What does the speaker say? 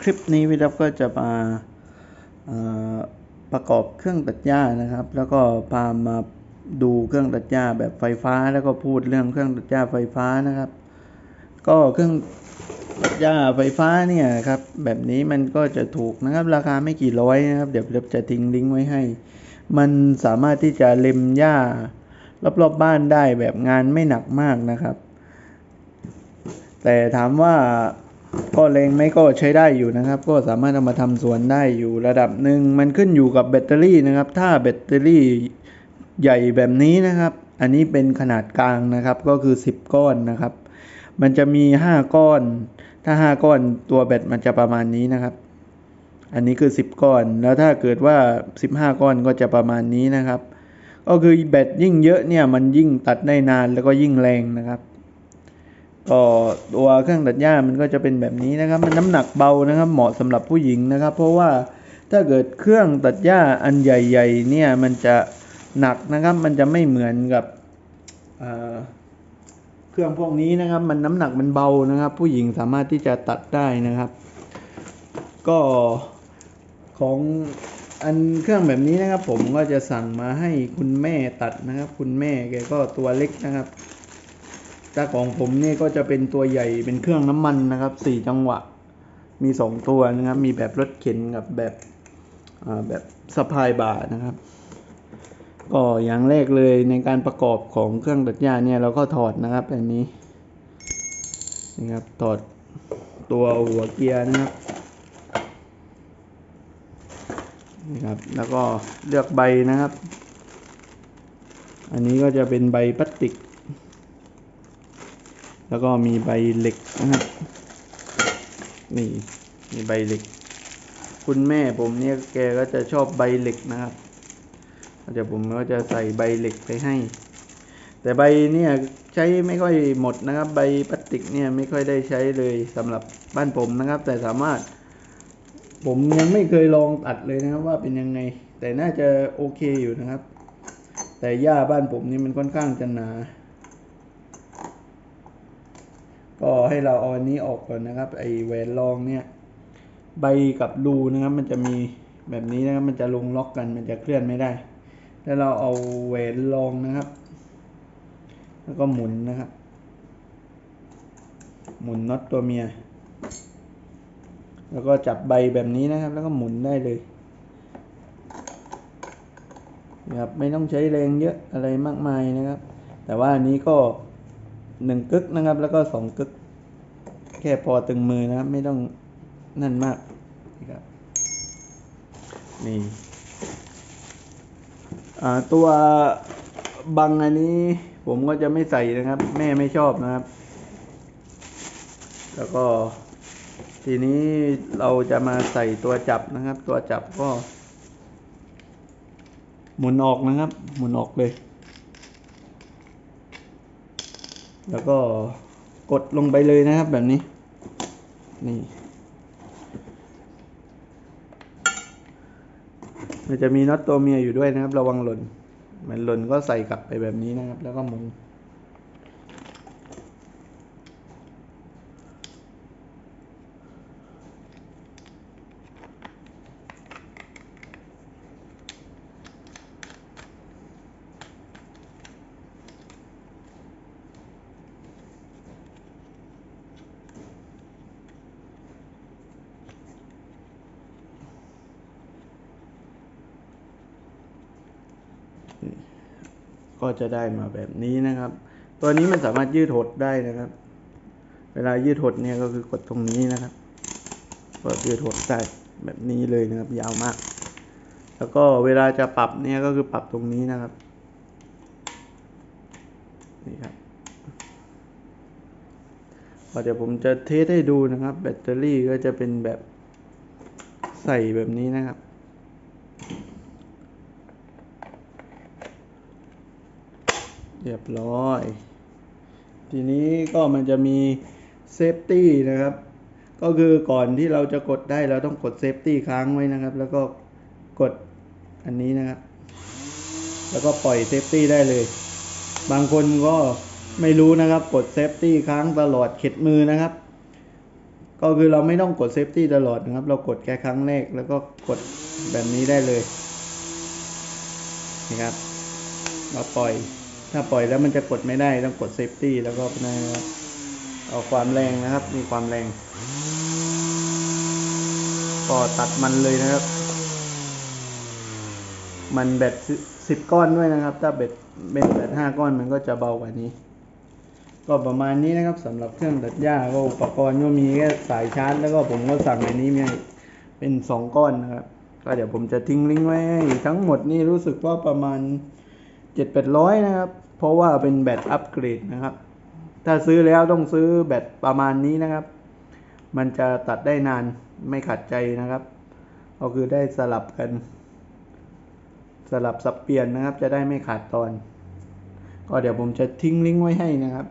คลิปนี้วิดับก็จะมาประกอบเครื่องตัดหญ้านะครับ แล้วก็พามาดูเครื่องตัดหญ้าแบบไฟฟ้า แล้วก็พูดเรื่องเครื่องตัดหญ้าไฟฟ้านะครับ ก็เครื่องตัดหญ้าไฟฟ้าเนี่ยครับแบบนี้มันก็จะถูกนะครับ ราคาไม่กี่ร้อยนะครับ เดี๋ยววิดับจะทิ้งลิงก์ไว้ให้ มันสามารถที่จะเล็มหญ้ารอบๆบบ้านได้แบบงานไม่หนักมากนะครับ แต่ถามว่า ก็แรงไหมก็ใช้ได้อยู่นะครับ ก็สามารถเอามาทำสวนได้อยู่ระดับหนึ่งมันขึ้นอยู่กับแบตเตอรี่นะครับ ถ้าแบตเตอรี่ใหญ่แบบนี้นะครับ อันนี้เป็นขนาดกลางนะครับก็คือ 10 ก้อนนะครับ มันจะมี 5 ก้อน ถ้า 5 ก้อนตัวแบตมันจะประมาณนี้นะครับ อันนี้คือ 10 ก้อน แล้วถ้าเกิดว่า 15 ก้อนก็จะประมาณนี้นะครับ ก็คือแบตยิ่งเยอะเนี่ยมันยิ่งตัดได้นานแล้วก็ยิ่งแรงนะครับ ก็ตัวเครื่องตัดหญ้ามันก็จะเป็นแบบนี้นะครับ มันน้ำหนักเบานะครับ เหมาะสำหรับผู้หญิงนะครับ เพราะว่าถ้าเกิดเครื่องตัดหญ้าอันใหญ่ๆเนี่ยมันจะหนักนะครับ มันจะไม่เหมือนกับเเครื่องพวกนี้นะครับ มันน้ำหนักมันเบานะครับ ผู้หญิงสามารถที่จะตัดได้นะครับ ก็ของอันเครื่องแบบนี้นะครับ ผมก็จะสั่งมาให้คุณแม่ตัดนะครับ คุณแม่แกก็ตัวเล็กนะครับ แต่ของผมเนี่ยก็จะเป็นตัวใหญ่เป็นเครื่องน้ำมันนะครับสี่จังหวะมีสองตัวนะครับ มีแบบรถเข็นกับแบบแบบสะพายบ่านะครับ ก็อย่างแรกเลยในการประกอบของเครื่องตัดหญ้าเนี่ยเราก็ถอดนะครับอันนี้นะครับถอดตัวหัวเกียร์นะครับนะครับ แล้วก็เลือกใบนะครับ อันนี้ก็จะเป็นใบพลาสติก แล้วก็มีใบเหล็กนะครับนี่มีใบเหล็ก คุณแม่ผมเนี่ยแกก็จะชอบใบเหล็กนะครับเดี๋ยวผมก็จะใส่ใบเหล็กไปให้ แต่ใบเนี่ยใช้ไม่ค่อยหมดนะครับ ใบพลาสติกเนี่ยไม่ค่อยได้ใช้เลยสำหรับบ้านผมนะครับ แต่สามารถ ผมยังไม่เคยลองตัดเลยนะครับว่าเป็นยังไง แต่น่าจะโอเคอยู่นะครับ แต่หญ้าบ้านผมนี่มันค่อนข้างจะหนา ก็ให้เราเอาอันนี้ออกก่อนนะครับ ไอแหวนรองเนี่ยใบกับรูนะครับ มันจะมีแบบนี้นะครับ มันจะลงล็อกกัน มันจะเคลื่อนไม่ได้ แล้วเราเอาแหวนรองนะครับ แล้วก็หมุนนะครับ หมุนน็อตตัวเมีย แล้วก็จับใบแบบนี้นะครับ แล้วก็หมุนได้เลยนะครับไม่ต้องใช้แรงเยอะอะไรมากมายนะครับ แต่ว่าอันนี้ก็ หนึ่งกึกนะครับ แล้วก็สองกึก แค่พอตึงมือนะครับ ไม่ต้องนั่นมากนะครับนี่ตัวบังอันนี้ผมก็จะไม่ใส่นะครับ แม่ไม่ชอบนะครับ แล้วก็ทีนี้เราจะมาใส่ตัวจับนะครับ ตัวจับก็ หมุนออกนะครับ หมุนออกเลย แล้วก็กดลงไปเลยนะครับแบบนี้ นี่มันจะมีน็อตตัวเมียอยู่ด้วยนะครับ ระวังหล่นมันหล่นก็ใส่กลับไปแบบนี้นะครับ แล้วก็หมุน ก็จะได้มาแบบนี้นะครับ ตัวนี้มันสามารถยืดหดได้นะครับ เวลายืดหดเนี่ยก็คือกดตรงนี้นะครับก็ยืดหดได้แบบนี้เลยนะครับ ยาวมาก แล้วก็เวลาจะปรับเนี่ยก็คือปรับตรงนี้นะครับนี่ครับเดี๋ยวผมจะเทสให้ดูนะครับ แบตเตอรี่ก็จะเป็นแบบใส่แบบนี้นะครับ รียบร้อย ทีนี้ก็มันจะมีเซฟตี้นะครับ ก็คือก่อนที่เราจะกดได้เราต้องกดเซฟตี้ค้างไว้นะครับ แล้วก็กดอันนี้นะครับ แล้วก็ปล่อยเซฟตี้ได้เลย บางคนก็ไม่รู้นะครับกดเซฟตี้ค้างตลอดเข็ดมือนะครับ ก็คือเราไม่ต้องกดเซฟตี้ตลอดนะครับ เรากดแค่ครั้งแรกแล้วก็กดแบบนี้ได้เลยนะครับเราปล่อย ถ้าปล่อยแล้วมันจะกดไม่ได้ต้องกดเซฟตี้แล้วก็นะครับเอาความแรงนะครับ มีความแรง ก็ตัดมันเลยนะครับ มันแบตสิบก้อนด้วยนะครับ ถ้าแบตเป็นแบตห้าก้อนมันก็จะเบากว่านี้ ก็ประมาณนี้นะครับสำหรับเครื่องตัดหญ้าก็อุปกรณ์ก็มีแค่สายชาร์จแล้วก็ผมก็สั่งในนี้มีเป็นสองก้อนนะครับ ก็เดี๋ยวผมจะทิ้งลิงก์ไว้ทั้งหมดนี่รู้สึกว่าประมาณ เจ็ดแปดร้อยนะครับ เพราะว่าเป็นแบตอัปเกรดนะครับ ถ้าซื้อแล้วต้องซื้อแบตประมาณนี้นะครับ มันจะตัดได้นานไม่ขัดใจนะครับ ก็คือได้สลับกัน สลับสับเปลี่ยนนะครับ จะได้ไม่ขาดตอน ก็เดี๋ยวผมจะทิ้งลิงก์ไว้ให้นะครับ